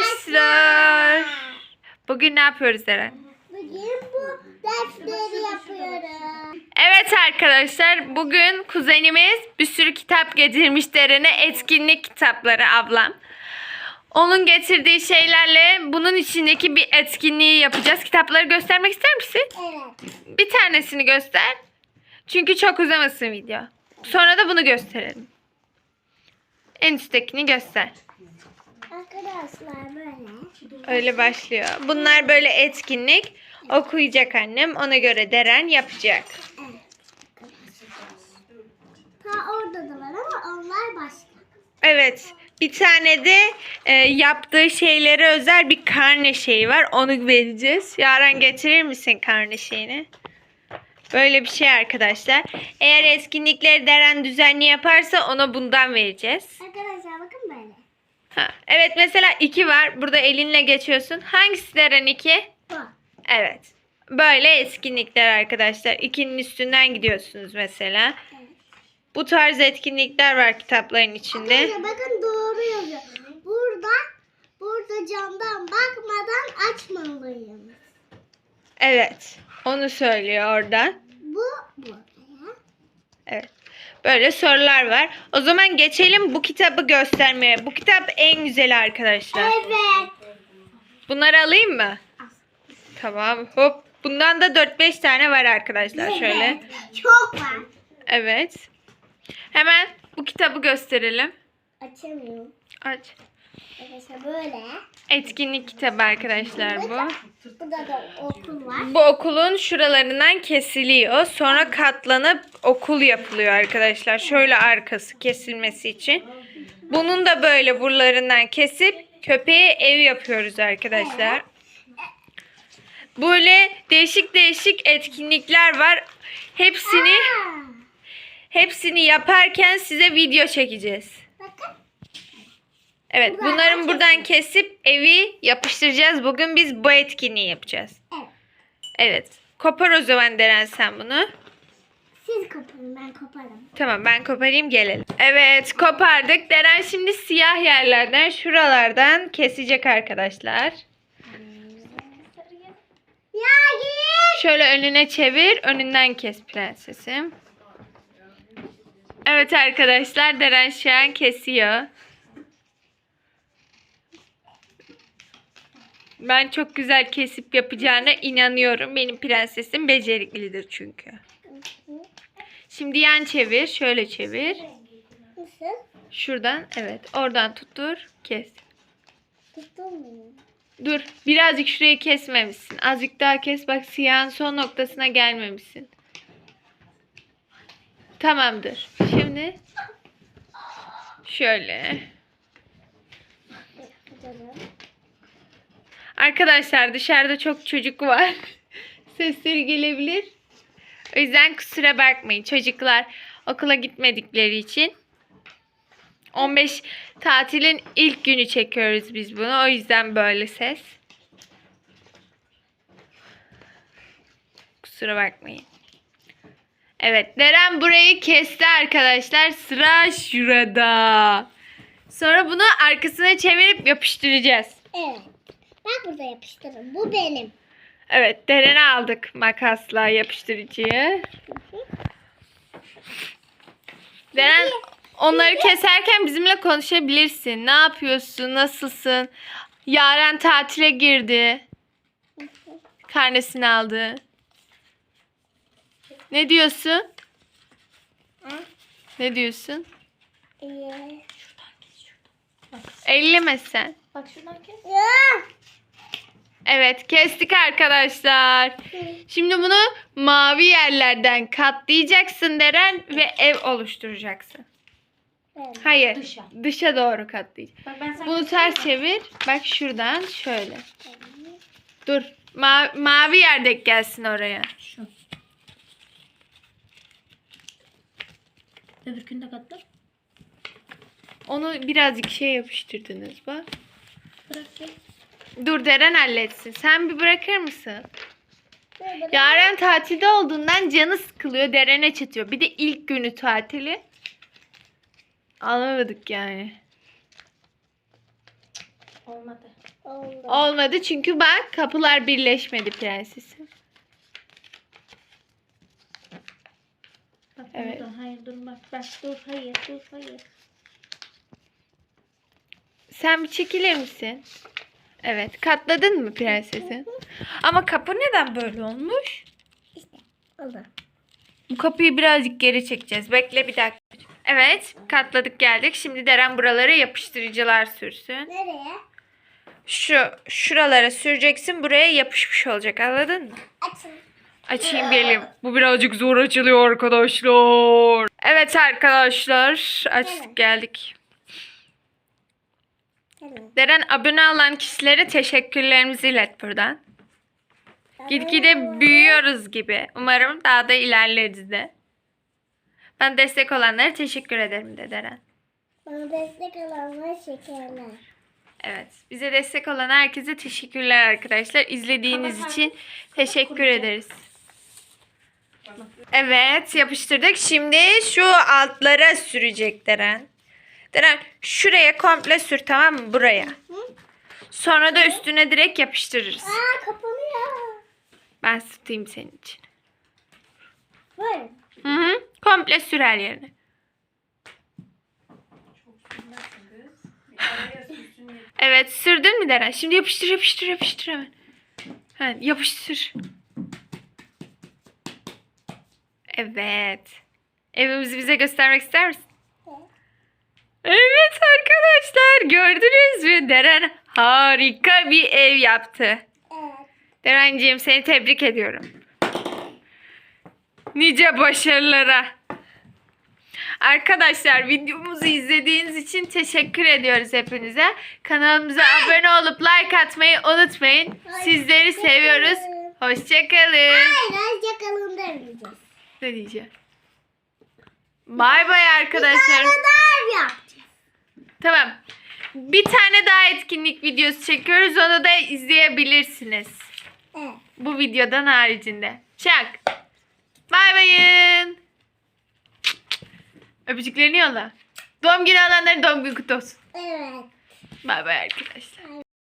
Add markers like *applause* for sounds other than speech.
arkadaşlar. Bugün ne yapıyoruz Eren? Bugün bu dersleri yapıyorum. Evet arkadaşlar bugün kuzenimiz bir sürü kitap getirmiş Deren'e etkinlik kitapları ablam. Onun getirdiği şeylerle bunun içindeki bir etkinliği yapacağız. Kitapları göstermek ister misin? Evet. Bir tanesini göster. Çünkü çok uzamasın video. Sonra da bunu gösterelim. En üsttekini göster. Arkadaşlar böyle. Öyle başlıyor. Bunlar böyle etkinlik. Okuyacak annem. Ona göre Deren yapacak. Ta orada da var ama onlar başka. Evet. Bir tane de e, yaptığı şeylere özel bir karne şeyi var. Onu vereceğiz. Yaren getirir misin karne şeyini? Böyle bir şey arkadaşlar. Eğer etkinlikleri Deren düzenli yaparsa ona bundan vereceğiz. Arkadaşlar bakın böyle. Ha, evet mesela iki var. Burada elinle geçiyorsun. Hangisi Deren iki? Bu. Evet. Böyle etkinlikler arkadaşlar. İkinin üstünden gidiyorsunuz mesela. Bu tarz etkinlikler var kitapların içinde. Arkadaşlar bakın doğru yazıyor. Burada burada camdan bakmadan açmalıyım. Evet. Onu söylüyor oradan. Bu bu. Evet. Böyle sorular var. O zaman geçelim bu kitabı göstermeye. Bu kitap en güzeli arkadaşlar. Evet. Bunları alayım mı? Tamam. Hop. Bundan da 4-5 tane var arkadaşlar şöyle. Evet. Çok var. Evet. Hemen bu kitabı gösterelim. Açamıyorum. Aç. Arkadaşlar böyle. Etkinlik kitabı arkadaşlar bu. Burada da okul var. Bu okulun şuralarından kesiliyor. Sonra katlanıp okul yapılıyor arkadaşlar. Şöyle arkası kesilmesi için. Bunun da böyle buralarından kesip köpeğe ev yapıyoruz arkadaşlar. Böyle değişik değişik etkinlikler var. Hepsini hepsini yaparken size video çekeceğiz. Evet, Buradan bunların buradan keseceğiz. kesip evi yapıştıracağız. Bugün biz bu etkinliği yapacağız. Evet. Evet. Kopar o zaman Deren sen bunu. Siz koparın ben koparım. Tamam ben koparayım gelelim. Evet kopardık. Deren şimdi siyah yerlerden şuralardan kesecek arkadaşlar. Ya git. Şöyle önüne çevir. Önünden kes prensesim. Evet arkadaşlar Deren şu an kesiyor. Ben çok güzel kesip yapacağına inanıyorum. Benim prensesim beceriklidir çünkü. Şimdi yan çevir. Şöyle çevir. Nasıl? Şuradan evet. Oradan tuttur. Kes. Mu? Dur. Birazcık şurayı kesmemişsin. Azıcık daha kes. Bak siyahın son noktasına gelmemişsin. Tamamdır. Şimdi şöyle. Canım. Arkadaşlar dışarıda çok çocuk var. *laughs* Sesleri gelebilir. O yüzden kusura bakmayın. Çocuklar okula gitmedikleri için 15 tatilin ilk günü çekiyoruz biz bunu. O yüzden böyle ses. Kusura bakmayın. Evet, Deren burayı kesti arkadaşlar. Sıra şurada. Sonra bunu arkasına çevirip yapıştıracağız. Evet. Ben burada yapıştırırım. Bu benim. Evet, Deren'i aldık makasla yapıştırıcıyı. Deren onları keserken bizimle konuşabilirsin. Ne yapıyorsun? Nasılsın? Yaren tatile girdi. Karnesini aldı. Ne diyorsun? Ne diyorsun? Ee, Elleme sen. bak şuradan kes. Ya. Evet kestik arkadaşlar. Şimdi bunu mavi yerlerden katlayacaksın Deren ve ev oluşturacaksın. Hayır. Dışa. Dışa doğru katlayacaksın. Bak ben sana Bunu ters çevir. Bak şuradan şöyle. Dur. Ma- mavi yerdek gelsin oraya. Şu. Öbürkünü de katla. Onu birazcık şey yapıştırdınız bak. Bırak ya. Dur Deren halletsin. Sen bir bırakır mısın? Yaren tatilde olduğundan canı sıkılıyor. Deren'e çatıyor. Bir de ilk günü tatili. Anlamadık yani. Olmadı. Oldu. Olmadı çünkü bak kapılar birleşmedi prensesim. Bak Evet. Hayır dur bak. Bak dur. Hayır dur. Hayır. Sen bir çekilir misin? Evet. Katladın mı prensesim? Ama kapı neden böyle olmuş? Oldu. Bu kapıyı birazcık geri çekeceğiz. Bekle bir dakika. Evet. Katladık geldik. Şimdi Deren buralara yapıştırıcılar sürsün. Nereye? Şu şuralara süreceksin. Buraya yapışmış olacak. Anladın mı? Açın. Açayım geleyim. Bu birazcık zor açılıyor arkadaşlar. Evet arkadaşlar. Açtık geldik. Deren abone olan kişilere teşekkürlerimizi ilet buradan. Gitgide büyüyoruz gibi. Umarım daha da ilerleriz de. Ben destek olanlara teşekkür ederim de Deren. Bana destek olanlara şekerler. Evet. Bize destek olan herkese teşekkürler arkadaşlar. İzlediğiniz için teşekkür ederiz. Evet yapıştırdık. Şimdi şu altlara sürecek Deren. Deren şuraya komple sür tamam mı? Buraya. Sonra da üstüne direkt yapıştırırız. Aa kapanıyor. Ben tutayım senin için. Böyle. Hı hı. Komple sür her yerine. Evet sürdün mü Deren? Şimdi yapıştır yapıştır yapıştır hemen. Ha, yapıştır. Evet. Evimizi bize göstermek ister misin? Evet arkadaşlar gördünüz mü? Deren harika bir ev yaptı. Evet. Derenciğim seni tebrik ediyorum. Nice başarılara. Arkadaşlar videomuzu izlediğiniz için teşekkür ediyoruz hepinize. Kanalımıza abone olup like atmayı unutmayın. Sizleri seviyoruz. Hoşçakalın. Hayır yakalım demeyeceğiz. Ne diyeceğim? Bay bay arkadaşlar. Sana da ev yapacağız. Tamam. Bir tane daha etkinlik videosu çekiyoruz. Onu da izleyebilirsiniz. Evet. Bu videodan haricinde. Çak. Bay bayın. Öpücüklerini yolla. Doğum günü alanların doğum günü kutlu olsun. Evet. Bay bay arkadaşlar.